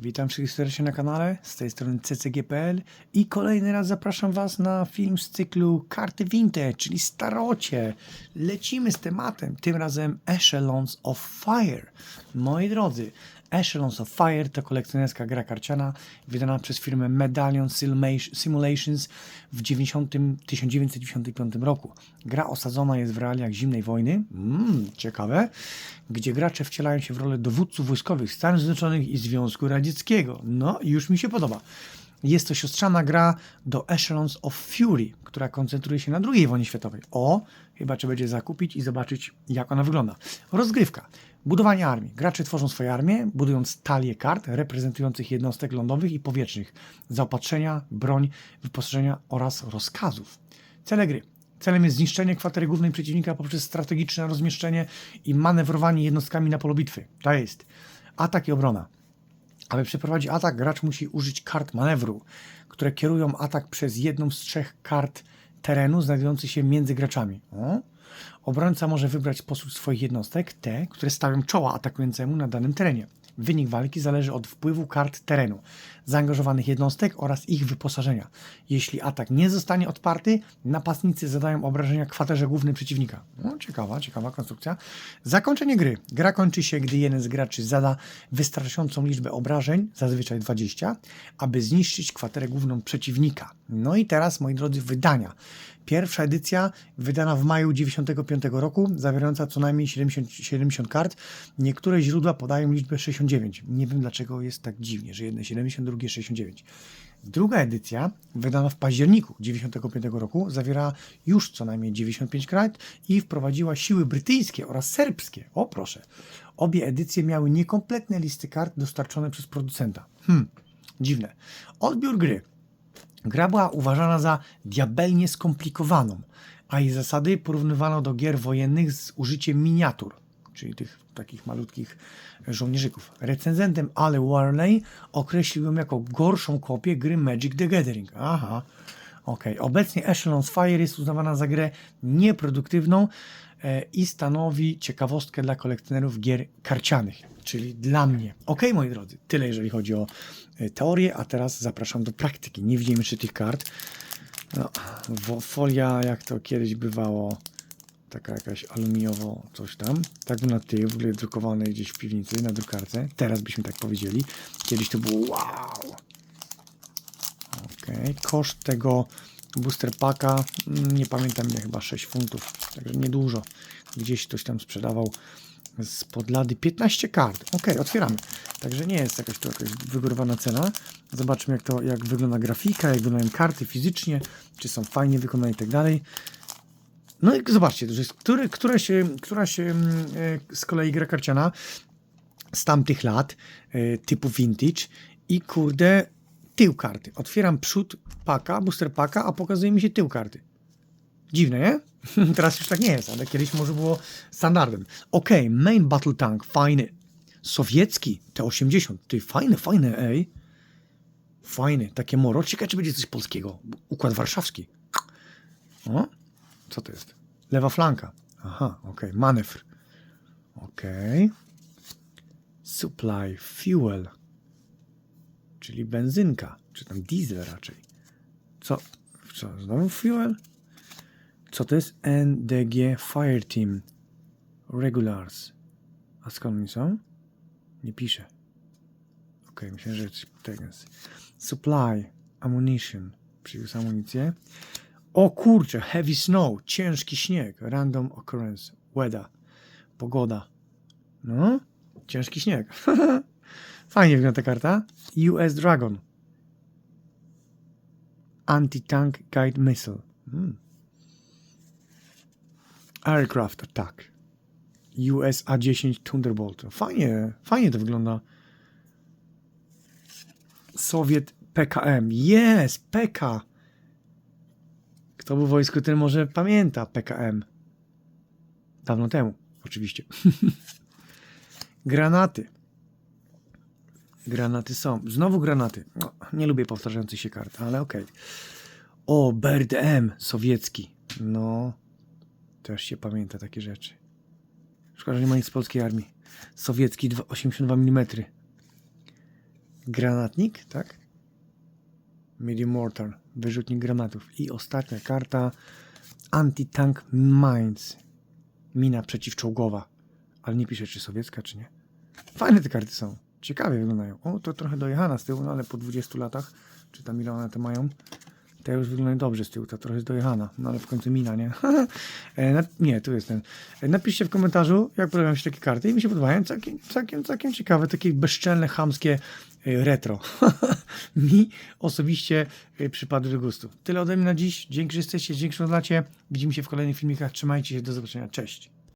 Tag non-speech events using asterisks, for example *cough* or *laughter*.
Witam wszystkich serdecznie na kanale, z tej strony ccg.pl i kolejny raz zapraszam Was na film z cyklu Karty Vintage, czyli starocie. Lecimy z tematem, tym razem Echelons of Fire. Moi drodzy, Echelons of Fire to kolekcjonerska gra karciana wydana przez firmę Medallion Simula- Simulations w 90, 1995 roku. Gra osadzona jest w realiach zimnej wojny, mm, ciekawe, gdzie gracze wcielają się w rolę dowódców wojskowych Stanów Zjednoczonych i Związku Radzieckiego. No, już mi się podoba. Jest to siostrzana gra do Echelons of Fury, która koncentruje się na II wojnie światowej. O, chyba trzeba będzie zakupić i zobaczyć, jak ona wygląda. Rozgrywka. Budowanie armii. Gracze tworzą swoje armie, budując talie kart reprezentujących jednostek lądowych i powietrznych, zaopatrzenia, broń, wyposażenia oraz rozkazów. Cele gry. Celem jest zniszczenie kwatery głównej przeciwnika poprzez strategiczne rozmieszczenie i manewrowanie jednostkami na polu bitwy. To jest atak i obrona. Aby przeprowadzić atak, gracz musi użyć kart manewru, które kierują atak przez jedną z trzech kart terenu znajdujących się między graczami. O. Obrońca może wybrać spośród swoich jednostek te, które stawią czoła atakującemu na danym terenie. Wynik walki zależy od wpływu kart terenu, zaangażowanych jednostek oraz ich wyposażenia. Jeśli atak nie zostanie odparty, napastnicy zadają obrażenia kwaterze głównej przeciwnika. No, ciekawa, ciekawa konstrukcja. Zakończenie gry. Gra kończy się, gdy jeden z graczy zada wystarczającą liczbę obrażeń, zazwyczaj 20, aby zniszczyć kwaterę główną przeciwnika. No i teraz, moi drodzy, wydania. Pierwsza edycja wydana w maju 95 roku, zawierająca co najmniej 70, 70 kart. Niektóre źródła podają liczbę 69. Nie wiem dlaczego jest tak dziwnie, że jedne 70, drugie 69. Druga edycja, wydana w październiku 95 roku, zawiera już co najmniej 95 kart i wprowadziła siły brytyjskie oraz serbskie. O proszę. Obie edycje miały niekompletne listy kart dostarczone przez producenta. Hmm, dziwne. Odbiór gry. Gra była uważana za diabelnie skomplikowaną, a jej zasady porównywano do gier wojennych z użyciem miniatur, czyli tych takich malutkich żołnierzyków. Recenzentem Ale Warley określił ją jako gorszą kopię gry Magic the Gathering. Aha, okej. Obecnie Echelon's Fire jest uznawana za grę nieproduktywną e, i stanowi ciekawostkę dla kolekcjonerów gier karcianych, czyli dla mnie. Ok, moi drodzy, tyle jeżeli chodzi o e, teorię, a teraz zapraszam do praktyki. Nie widzimy jeszcze tych kart. No, folia, jak to kiedyś bywało, taka jakaś aluminiowo coś tam. Tak na tył, w ogóle drukowane gdzieś w piwnicy na drukarce. Teraz byśmy tak powiedzieli. Kiedyś to było wow. Okej, koszt tego booster packa, mm, nie pamiętam ile, chyba 6 funtów, także niedużo. Gdzieś ktoś tam sprzedawał z podlady 15 kart. Ok, otwieramy. Także nie jest jakaś to jakaś wygórowana cena. Zobaczmy jak to, jak wygląda grafika, jak wyglądają karty fizycznie, czy są fajnie wykonane i tak dalej. No i zobaczcie, jest, który, która się, która się mm, e, z kolei gra karciana z tamtych lat, e, typu vintage i kurde, tył karty. Otwieram przód paka, booster paka, a pokazuje mi się tył karty. Dziwne, nie? *laughs* Teraz już tak nie jest, ale kiedyś może było standardem. Ok, main battle tank, fajny. Sowiecki, T-80, ty fajny, fajny, ej. Fajny, takie moro. Ciekawe, czy będzie coś polskiego. Układ warszawski. O, co to jest? Lewa flanka. Aha, ok, manewr. Ok. Supply, fuel, czyli benzynka, czy tam diesel raczej. Co? Co? Znowu fuel? Co to jest? NDG Fireteam Regulars. A skąd oni są? Nie pisze. Ok, myślę, że tego jest. Supply, ammunition. Przywiózł amunicję. O kurczę, heavy snow, ciężki śnieg, random occurrence, weather, pogoda. No, ciężki śnieg. *laughs* Fajnie wygląda ta karta. US Dragon. Anti-tank guide missile. Hmm. Aircraft Attack. US A-10 Thunderbolt. Fajnie, fajnie to wygląda. Sowiet PKM. Jest, PK. Kto był w wojsku, ten może pamięta PKM. Dawno temu, oczywiście. *laughs* Granaty. Granaty są. Znowu granaty. No, nie lubię powtarzających się kart, ale okej. O, BRDM sowiecki. No, też się pamięta takie rzeczy. Szkoda, że nie ma nic z polskiej armii. Sowiecki dwa- 82 mm. Granatnik, tak? Medium Mortar, wyrzutnik granatów. I ostatnia karta Anti-Tank Mines. Mina przeciwczołgowa. Ale nie pisze, czy sowiecka, czy nie. Fajne te karty są. Ciekawie wyglądają. O, to trochę dojechana z tyłu, no ale po 20 latach, czy tam ile one to mają, te już wyglądają dobrze z tyłu, ta trochę jest dojechana, no ale w końcu mina, nie? *laughs* E, nie, tu jest ten. E, Napiszcie w komentarzu, jak podobają się takie karty i mi się podobają całkiem, całkiem, całkiem ciekawe, takie bezczelne, chamskie e, retro. *laughs* mi osobiście e, przypadły do gustu. Tyle ode mnie na dziś. Dzięki, że jesteście, dzięki, że oglądacie. Widzimy się w kolejnych filmikach. Trzymajcie się, do zobaczenia. Cześć.